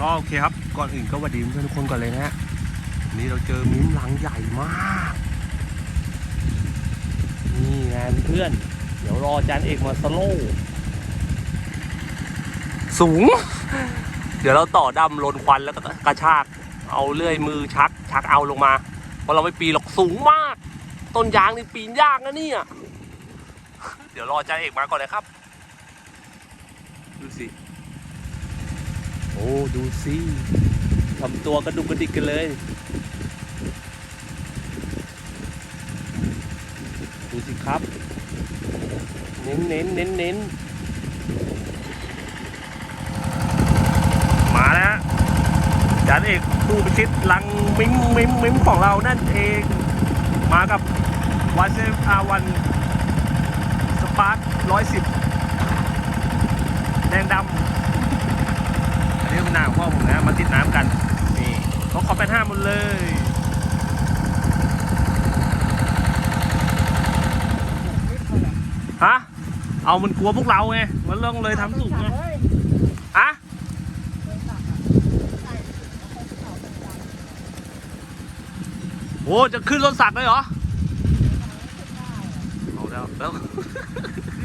ก็โอเคครับ ก่อนอื่นก็สวัสดีเพื่อนทุกคนก่อนเลยนะฮะนนี้เราเจอมิ้มลังใหญ่มาก นี่ไงเพื่อน เดี๋ยวรออาจานเอกมาสโลสูง เดี๋ยวเราต่อดำลนควันแล้วก็กระชาก เอาเลื่อยมือชัก ชักเอาลงมาเพราะเราไม่ปีนหรอกสูงมาก ต้นยางนี่ปีนยากนะเนี่ย เดี๋ยวรออาจารย์เอกมาก่อนนะครับ ดูสิ โอ้ดูสิทำตัวกระดุกกระดิกกันเลย ดูสิครับ เน้นเน้นเน้นเน้นมาแล้วฮะอาจารย์เอกผู้พิชิตลังมิมมิมมิมของเรานั่นเอง มากับวันเซฟอาวันสปาร์คร้อยสิบแดงดำ อันนี้เป็นาของพ่อผมนะมาติดน้ำกันนี่เขาขอเป็นห้าหมดเลยฮะเอามันกลัวพวกเราไงมันเรื่องเลยทำสูงไงฮะโอ้จะขึ้นรถสักเลยเหรอเอาแล้วแล้ว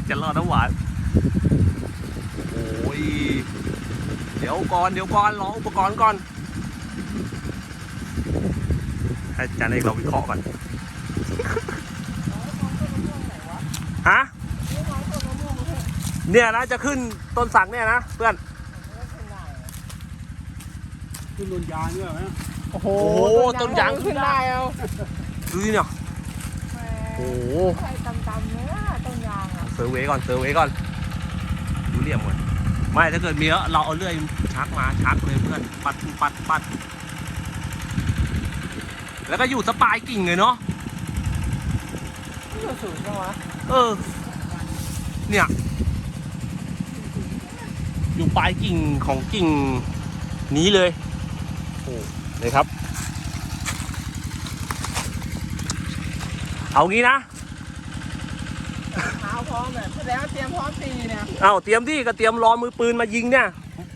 จะรอดน้ำหวาน ดี๋ยวก่อนเดี๋ยวก่อนรออุปกรณ์ก่อนให้อาจารย์เอกเราวิเคราะห์ก่อนฮะเนี่ยนะจะขึ้นต้นสักเนี่ยนะเพื่อนขึ้นบนยางด้วยไหมโอ้โหโอ้โหต้นยางขึ้นได้เอาดูสิเนี่ยแหมโอ้โหใส่ตำๆเนื้อต้นยางอะเซอร์เวย์ก่อนเซอร์เวย์ก่อนดูเหลี่ยมก่อน ไม่ถ้าเกิดมีแล้วเราเอาเลื่อยชักมาชักเลยเพื่อนปัดปัดปัด แล้วก็อยู่สปายกิ่งเลยเนาะนี่มันสูงจังวะเออ เนี่ย อยู่ปลายกิ่งของกิ่งนี้เลยโอ้เลยครับ เอางี้นะเท้าพ ร้อมแบบแสดงว่าเตรียมพร้อมตีเนี่ยเอาเตรียมที่ก็เตรียมรอมือปืนมายิงเนี่ย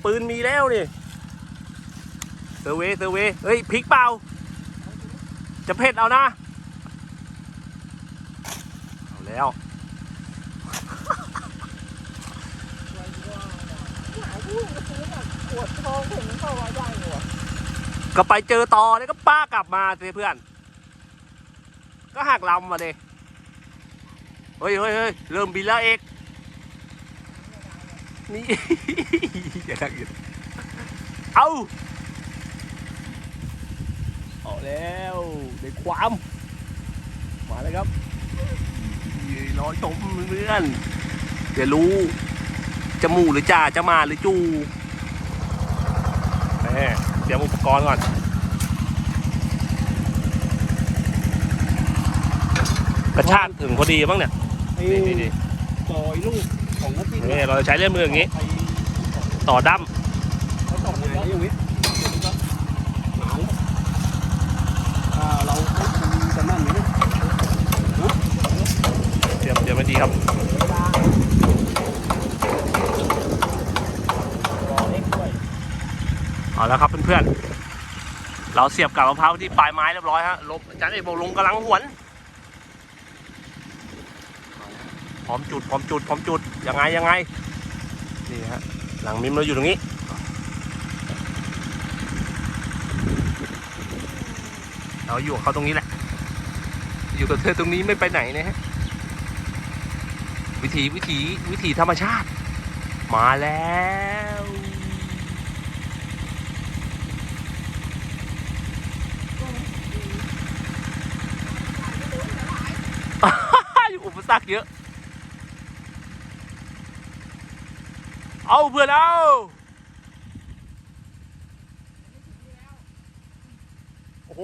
ปืนมีแล้วนี่เซอร์เวย์เซอร์เวย์เฮ้ยพลิกเปล่า จะเผ็ดเอานะ เอาแล้ว ปวดท้องถึงเข้าว่าย่างอยู่อะก็ไปเจอต่อแล้วก็ป้ากลับมาสิเพื่อน ก็หักลำมาเด เฮ้ยเฮ้ยเฮ้ยเริ่มบินแล้วเอกนี่ อย่าดังอยู่เอาเอาแล้วได้ความ มาแล้วครับรอชมเพื่อนเดี๋ยวรู้ จะหมู่หรือจ่าจะมาหรือจูแหมเตรียมอุปกรณ์ก่อนกระชากถึงพอดีบ้างเนี่ย นี่นี่นี่ต่อยลูกของนักบินนี่เราจะใช้เล่นมืออย่างนี้ไปต่อดั้มเขาต่อไงอย่างนี้หมาแล้วอ่าเราจะนั่นไหมเนี่ยเตรียมเตรียมไว้ดีครับรอเล็กด้วยเอาแล้วครับเพื่อนๆเราเสียบกับมะพร้าวที่ปลายไม้เรียบร้อยฮะลมอาจารย์เอกบอกลงกำลังหวน พร้อมจุดพร้อมจุดพร้อมจุดยังไงยังไงนี่ฮะหลังมิมเราอยู่ตรงนี้เราอยู่กับเขาตรงนี้แหละ อยู่กับเธอตรงนี้ไม่ไปไหนนะฮะวิถีวิถีวิถีธรรมชาติ มาแล้วอุปสรรคเยอะ เอาเพื่อนเอาโอ้โห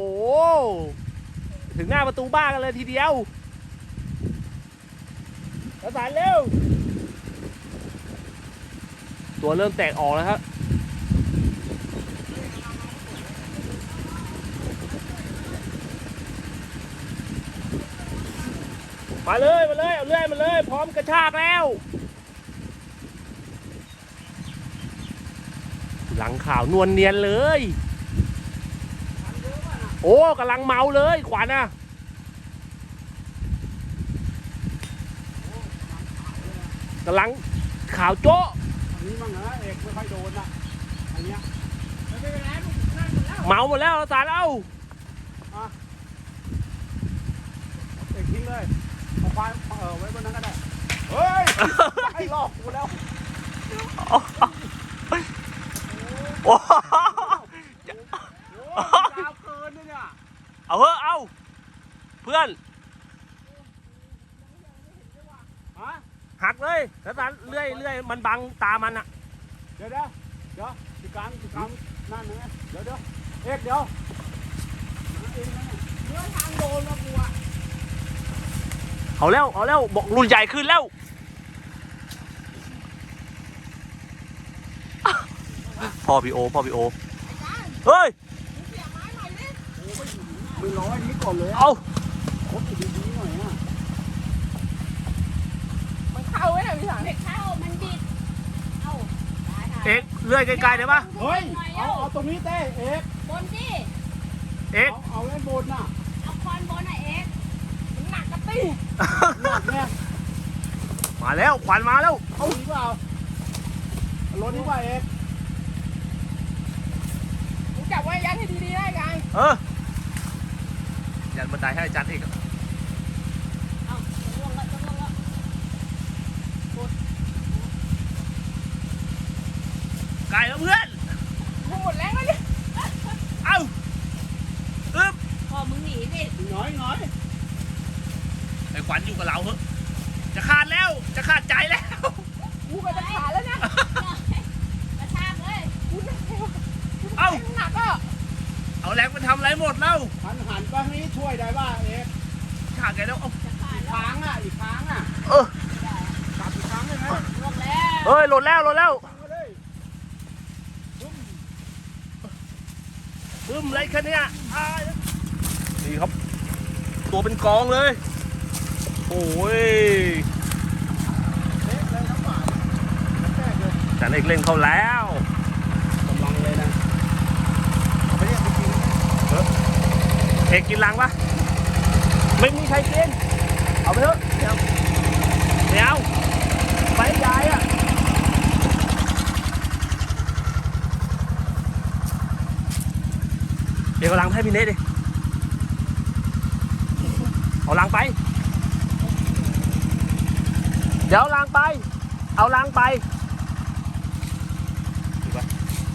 ถึงหน้าประตูบ้านกันเลยทีเดียวประสานเร็ว ตัวเริ่มแตกออกแล้วครับมาเลย มาเลย เอาเลื่อยมาเลย พร้อมกระชากแล้ว หลังขาวนวลเนียนเลย โอ้กำลังเมาเลยขวัญอะกำลังขาวโจ๊ะอันนี้มั่งนะเอกไม่ค่อยโดนอะอันเนี้ยไม่เป็นไรลูกนั่งหมดแล้วเมาหมดแล้วสารเอ้าเอกทิ้งเลยเอาควายเออไว้บนนั้นก็ได้ เฮ้ยไอ้หลอกกูแล้ว โอ้โหโอ้ยยาวเกินเนี่ยเนี่ยเอาเถอะเอา เพื่อนฮะหักเลยแล้วสารเลื่อยเลื่อยมันบังตามันอะเดี๋ยวเดี๋ยวเดี๋ยวติดกลางติดกลางนั่นนะเดี๋ยวเดี๋ยวเอกเดี๋ยวเองนะเนี่ยเมื่อทางโดนมากูอะเอาแล้วเอาแล้วบอกรุ่นใหญ่ขึ้นแล้ว พ่อพี่โอพ่อพี่โอเฮ้ยเสียไม้หน่อยดิมือร้อยนี้ก่อนเลยอะเอาคบดีๆหน่อยอะมันเข้าไว้หน่อยพี่สังไม่เข้ามันบิดเอาได้ค่ะเอ็กเลื่อยไกลๆได้ปะเฮ้ยเอาเอาตรงนี้เต้เอกบนดิเอ็กเอาเอาเล่นบนน่ะเอาคอนบนอะเอ็กมันหนักกระตีหนักเนี่ยมาแล้วขวัญมาแล้วเอาหนีเปล่าเอารถนี้ว่าเอก มึงจับไว้ยันให้ดีๆได้ไงเออยันบันไดให้อาจารย์เอกเอาจะลงแล้วจะลงแล้วไกลแล้วเพื่อนมึงหมดแรงแล้วเนี่ยเอ้าอึ๊บพอมึงหนีดิน้อยน้อยไอ้ขวัญอยู่กับเราเหอะจะขาดแล้ว จะขาดใจแล้ว กูก็จะขาดแล้วเนี่ย กระชากเลย กูหนักเลยว่ะ เอ้า หนักอะ เอาแรงไปทำอะไรหมดแล้วหันหันไปนี้ช่วยได้ป่ะเอกขาดไงแล้วเอาจะขาดอีกแล้วครั้งอะอีกครั้งอะเออกลับอีกครั้งได้ไหมลงแล้วเฮ้ยหล่นแล้วหล่นแล้วฟังมาเลยบึ้มอะไรคะเนี่ยอ่านี่ครับ ตัวเป็นกองเลย โอ้ยเอ๊ะเลยทั้งฝ่ายแทรกเลยอาจารย์เอกเล่นเข้าแล้ว กำลังเลยนะเอาไปเรียกไปกิน เอ กกินลังปะไม่มีใครกิน เอาไปเถอะเดี๋ยวเดี๋ยวไปให้ยายอะเดี๋ยวเอาลังให้พี่เนทดิ เอาลังไป เดี๋ยวเอาลังไป เอาลังไปถูกปะ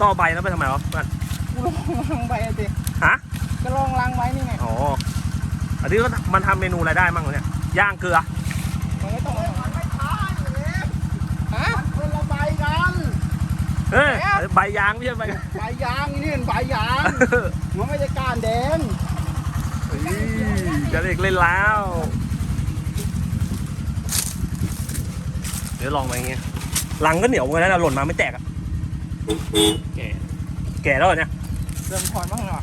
ต้องเอาใบแล้วไปทำไมวะเพื่อนกูลองลังไปอะสิฮะ ก็ลองลังไว้นี่ไง อ๋อ อันนี้ก็มันทำเมนูอะไรได้มั่งวะเนี่ย ย่างเกลือ มันไม่ต้องเอามันไม่ทานอยู่แล้วฮะมันคนละใบกันเฮ้ยไหนอะใบยางไม่ใช่ใบใบยางนี่เป็นใบยาง มันไม่ใช่ก้านแดงเฮ้ยจะเด็กเล่นแล้ว เดี๋ยวลองไปอย่างเงี้ยลังก็เหนียวเหมือนกันนะหล่นมาไม่แตกอะแก่ แก่แล้วเหรอเนี่ย เริ่มถอนบ้างหรอ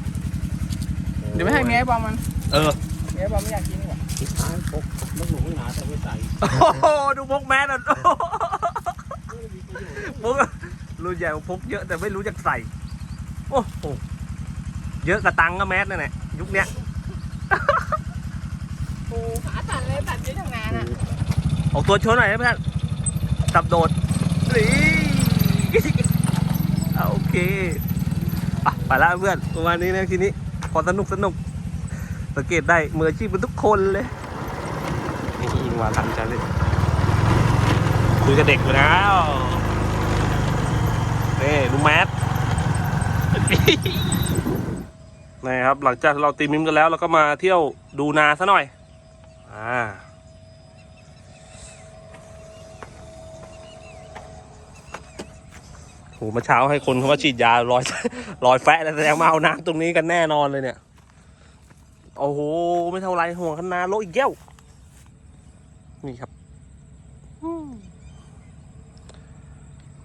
เดี๋ยวไม่ให้เมียไอ้บอมมันเออเมียไอ้บอมไม่อยากกินดีกว่าทางปกลูกหนูหนาแต่ไม่ใส่โอ้โหดูพกแมสอะโอ้โหพกรุ่นใหญ่พกเยอะแต่ไม่รู้จักใส่โอ้โหเยอะกระตังก็แมสนั่นแหละยุคเนี้ยกูขาสั่นเลยสั่นเยอะทำงานอะออกตัวโชว์หน่อยนะเพื่อนสับโดดนี่อะโอเคอะไปแล้วเพื่อนประมาณนี้นะทีนี้พ อสนุกสนุก สังเกตได้มืออาชีพเป็นทุกคนเลยนี่อิงมาทันใจเลยคุยกับเด็กอยู่แล้วนี่ดูแมสนะครับหลังจากเราตีมิมกันแล้วเราก็มาเที่ยวดูนาซะหน่อย อ่า โหมื่อเช้าให้คนเขามาฉีดยาลอยลอยแฟะแล้วแสดงมาเอาน้ำตรงนี้กันแน่นอนเลยเนี่ย โอ้โห ไม่เท่าไรห่วงคนาโลอีกแก้ว นี่ครับ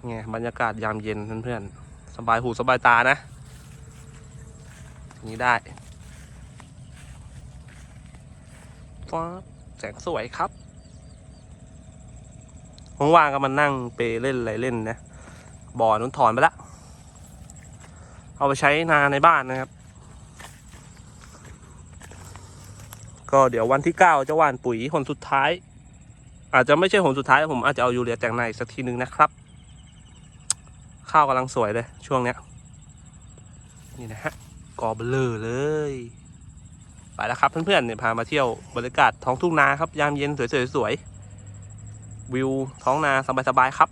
ไงบรรยากาศยามเย็นเพื่อนๆ สบายหูสบายตานะ นี่ได้ฟ้าแสงสวยครับว่างๆก็มานั่งเปเล่นอะไรเล่นนะ บ่อนู้นถอนไปละเอาไปใช้นาในบ้านนะครับ ก็เดี๋ยววันที่เก้าจะหว่านปุ๋ยหนสุดท้าย อาจจะไม่ใช่หนสุดท้ายผมอาจจะเอายูเรียแต่งในสักทีหนึ่งนะครับ ข้าวกำลังสวยเลยช่วงเนี้ย นี่นะฮะกอเบลอเลยไปแล้วครับเพื่อนๆเนี่ยพามาเที่ยวบรรยากาศท้องทุ่งนาครับยามเย็นสวยๆสวยๆวิวท้องนาสบายๆครับ